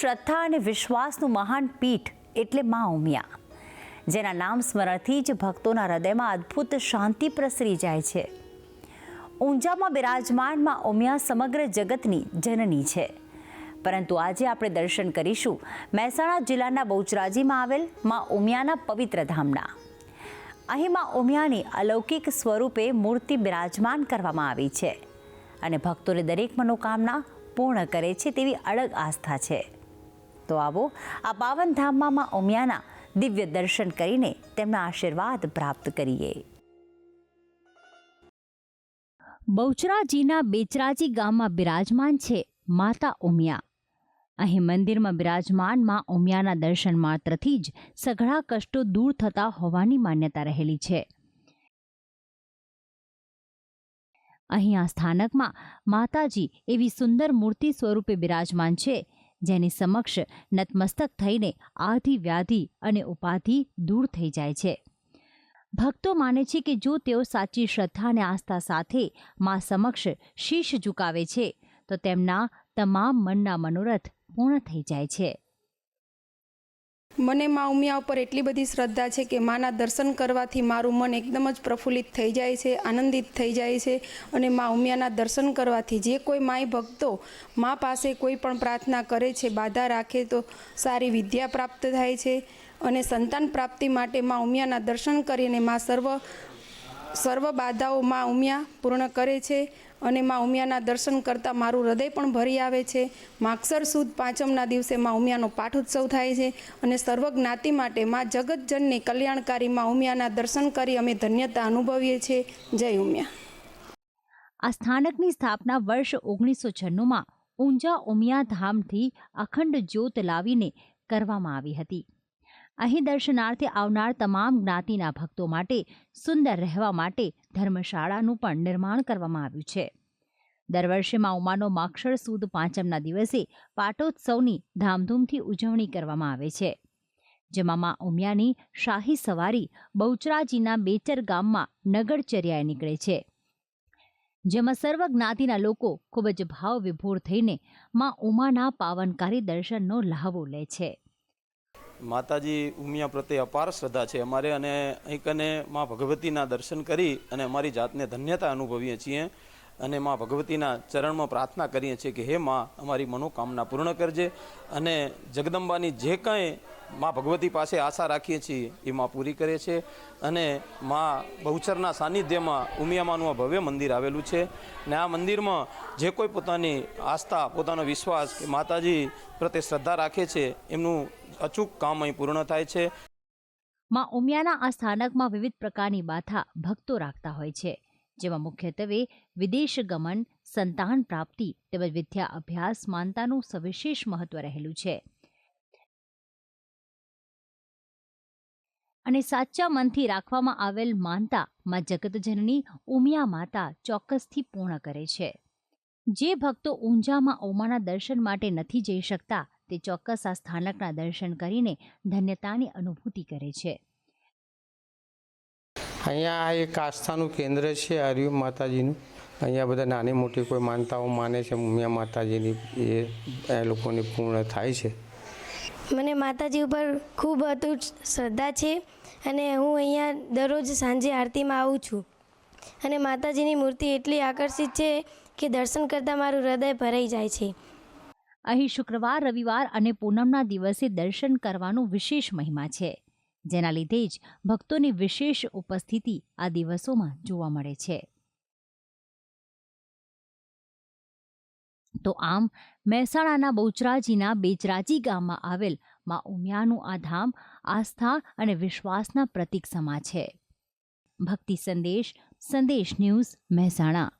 શ્રદ્ધા અને વિશ્વાસનું મહાન પીઠ એટલે મા ઉમિયા. જેના નામ સ્મરણથી જ ભક્તોના હૃદયમાં અદ્ભુત શાંતિ પ્રસરી જાય છે. ઊંઝામાં બિરાજમાનમાં ઉમિયા સમગ્ર જગતની જનની છે. પરંતુ આજે આપણે દર્શન કરીશું મહેસાણા જિલ્લાના બહુચરાજીમાં આવેલ મા ઉમિયાના પવિત્ર ધામના. અહીં મા ઉમિયાની અલૌકિક સ્વરૂપે મૂર્તિ બિરાજમાન કરવામાં આવી છે અને ભક્તોને દરેક મનોકામના પૂર્ણ કરે છે તેવી અડગ આસ્થા છે. તો આવો આ પાવન ધામમાં ઉમિયાના દિવ્ય દર્શન કરીને તેમના આશીર્વાદ પ્રાપ્ત કરીએ. બહુચરાજીના બેચરાજી ગામમાં બિરાજમાન છે માતા ઉમિયા. અહીં મંદિરમાં બિરાજમાનમાં ઉમિયાના દર્શન માત્રથી જ સઘળા કષ્ટો દૂર થતા હોવાની માન્યતા રહેલી છે. અહીં આ સ્થાનકમાં માતાજી એવી સુંદર મૂર્તિ સ્વરૂપે બિરાજમાન છે જેની સમક્ષ નતમસ્તક થઈને આધિ વ્યાધિ અને ઉપાધિ દૂર થઈ જાય છે. ભક્તો માને છે કે જો તેઓ સાચી શ્રદ્ધા અને આસ્થા સાથે મા સમક્ષ શીશ ઝુકાવે છે, તો તેમના તમામ મનના મનોરથ પૂર્ણ થઈ જાય છે. મને મા ઉમિયા ઉપર એટલી બધી શ્રદ્ધા છે કે માના દર્શન કરવાથી મારું મન એકદમ જ પ્રફુલ્લિત થઈ જાય છે, આનંદિત થઈ જાય છે અને મા ઉમિયાના દર્શન કરવાથી જે કોઈ માય ભક્તો મા પાસે કોઈ પણ પ્રાર્થના કરે છે, બાધા રાખે તો સારી વિદ્યા પ્રાપ્ત થાય છે અને સંતાન પ્રાપ્તિ માટે મા ઉમિયાના દર્શન કરીને મા સર્વ સર્વ બાધાઓ મા ઉમિયા પૂર્ણ કરે છે અને મા ઉમિયાના દર્શન કરતાં મારું હૃદય પણ ભરી આવે છે. માગસર સુદ પાંચમના દિવસે મા ઉમિયાનો પાઠોત્સવ થાય છે અને સર્વ જ્ઞાતિ માટે મા જગતજનની કલ્યાણકારી મા ઉમિયાના દર્શન કરી અમે ધન્યતા અનુભવીએ છીએ. જય ઉમિયા. આ સ્થાનકની સ્થાપના વર્ષ ઓગણીસો છન્નુંમાં ઊંઝા ઉમિયા ધામથી અખંડ જ્યોત લાવીને કરવામાં આવી હતી. અહીં દર્શનાર્થે આવનાર તમામ જ્ઞાતિના ભક્તો માટે, સુંદર રહેવા માટે ધર્મશાળાનું પણ નિર્માણ કરવામાં આવ્યું છે. દર વર્ષે મા ઉમાનો માક્ષર સુદ પાંચમના દિવસે પાટોત્સવની ધામધૂમથી ઉજવણી કરવામાં આવે છે. જેમાં મા ઉમિયાની શાહી સવારી બહુચરાજીના બેચર ગામમાં નગરચર્યાએ નીકળે છે. જેમાં સર્વ જ્ઞાતિના લોકો ખૂબ જ ભાવ વિભોર થઈને મા ઉમાના પાવનકારી દર્શનનો લહાવો લે છે. માતાજી ઉમિયા પ્રત્યે અપાર શ્રદ્ધા છે અમારે અને અહીં કને મા ભગવતીના દર્શન કરી અને અમારી જાતને ધન્યતા અનુભવીએ છીએ અને મા ભગવતીના ચરણમાં પ્રાર્થના કરીએ છીએ કે હે મા, અમારી મનોકામના પૂર્ણ કરજે અને જગદંબાની જે કાંઈ મા ભગવતી પાસે આશા રાખીએ છીએ એ મા પૂરી કરે છે અને મા બહુચરના સાનિધ્યમાં ઉમિયામાનું આ ભવ્ય મંદિર આવેલું છે ને આ મંદિરમાં જે કોઈ પોતાની આસ્થા, પોતાનો વિશ્વાસ કે માતાજી પ્રત્યે શ્રદ્ધા રાખે છે એમનું અચૂક કામ અહીં પૂર્ણ થાય છે. માં ઉમિયાના આ સ્થાનકમાં વિવિધ પ્રકારની માથા ભક્તો રાખતા હોય છે, જેમાં મુખ્યત્વે વિદેશ ગમન, સંતાન પ્રાપ્તિ તેમજ વિદ્યા અભ્યાસ માનતાનું સવિશેષ મહત્વ રહેલું છે. અને સાચા મનથી રાખવામાં આવેલ માનતા માં જગતજનની ઉમિયા માતા ચોક્કસથી પૂર્ણ કરે છે. જે ભક્તો ઊંઝામાં ઉમાના દર્શન માટે નથી જઈ શકતા તે ચોક્કસ આ સ્થાનકના દર્શન કરીને ધન્યતાની અનુભૂતિ કરે છે. અહીંયા આ એક આસ્થાનું કેન્દ્ર છે હરિયમ માતાજીનું. અહીંયા બધા નાની મોટી કોઈ માનતાઓ માને છે ઉમિયા માતાજીની એ એ લોકોની પૂર્ણ થાય છે. મને માતાજી ઉપર ખૂબ અતૂટ શ્રદ્ધા છે અને હું અહીંયા દરરોજ સાંજે આરતીમાં આવું છું. અને માતાજીની મૂર્તિ એટલી આકર્ષિત છે કે દર્શન કરતાં મારું હૃદય ભરાઈ જાય છે. અહીં શુક્રવાર, રવિવાર અને પૂનમના દિવસે દર્શન કરવાનું વિશેષ મહિમા છે. જેના લીધે જ ભક્તોની વિશેષ ઉપસ્થિતિ આ દિવસોમાં જોવા મળે છે. તો આમ, મહેસાણાના બહુચરાજીના બેચરાજી ગામમાં આવેલમાં ઉમિયાનું આ ધામ આસ્થા અને વિશ્વાસના પ્રતીક સમા છે. ભક્તિ સંદેશ સંદેશ ન્યૂઝ, મહેસાણા.